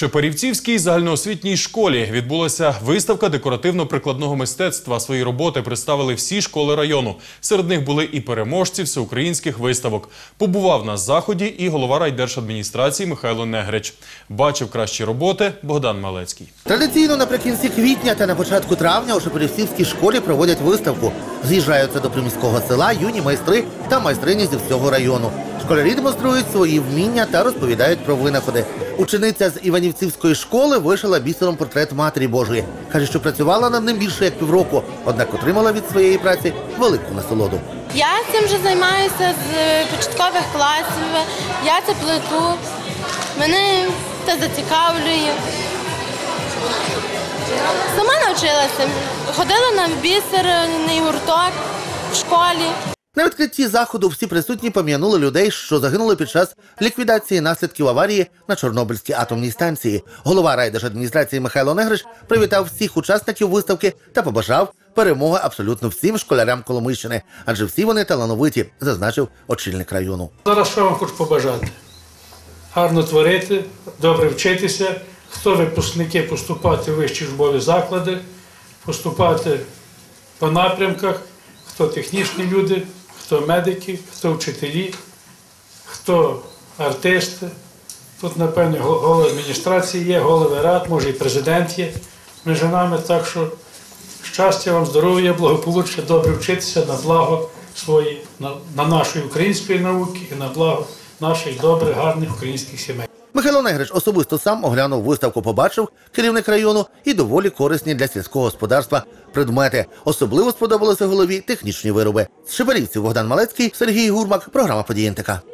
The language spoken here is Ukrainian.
Шепарівцівській загальноосвітній школі відбулася виставка декоративно-прикладного мистецтва. Свої роботи представили всі школи району. Серед них були і переможці всеукраїнських виставок. Побував на заході і голова райдержадміністрації Михайло Негрич. Бачив кращі роботи Богдан Малецький. Традиційно наприкінці квітня та на початку травня у Шепелівцівській школі проводять виставку. З'їжджаються до приміського села юні майстри та майстрині зі всього району. Школярі демонструють свої вміння та розповідають про винаходи. Учениця з Іванівцівської школи вишила бісером портрет Матері Божої. Каже, що працювала над ним більше як півроку, однак отримала від своєї праці велику насолоду. Я цим вже займаюся з початкових класів. Я це плету. Мене це зацікавлює. Сама навчилася. Ходила на бісерний гурток в школі. На відкритті заходу всі присутні пом'янули людей, що загинули під час ліквідації наслідків аварії на Чорнобильській атомній станції. Голова райдержадміністрації Михайло Негриш привітав всіх учасників виставки та побажав перемоги абсолютно всім школярям Коломийщини, адже всі вони талановиті, зазначив очільник району. Зараз що вам хочу побажати? Гарно творити, добре вчитися. Хто випускники, поступати в вищі учбові заклади, поступати по напрямках, хто технічні люди, хто медики, хто вчителі, хто артисти. Тут, напевно, го- голови адміністрації є, голови рад, може і президент є між нами. Так що щастя вам, здоров'я, благополуччя, добре вчитися на благо свої, на, на нашої української науки і на благо наших добрих, гарних українських сімей. Михайло Негриш особисто сам оглянув виставку, побачив керівник району і доволі корисні для сільського господарства предмети. Особливо сподобалося голові технічні вироби. З Шепелівців Богдан Малецький, Сергій Гурмак, програма «Події НТК».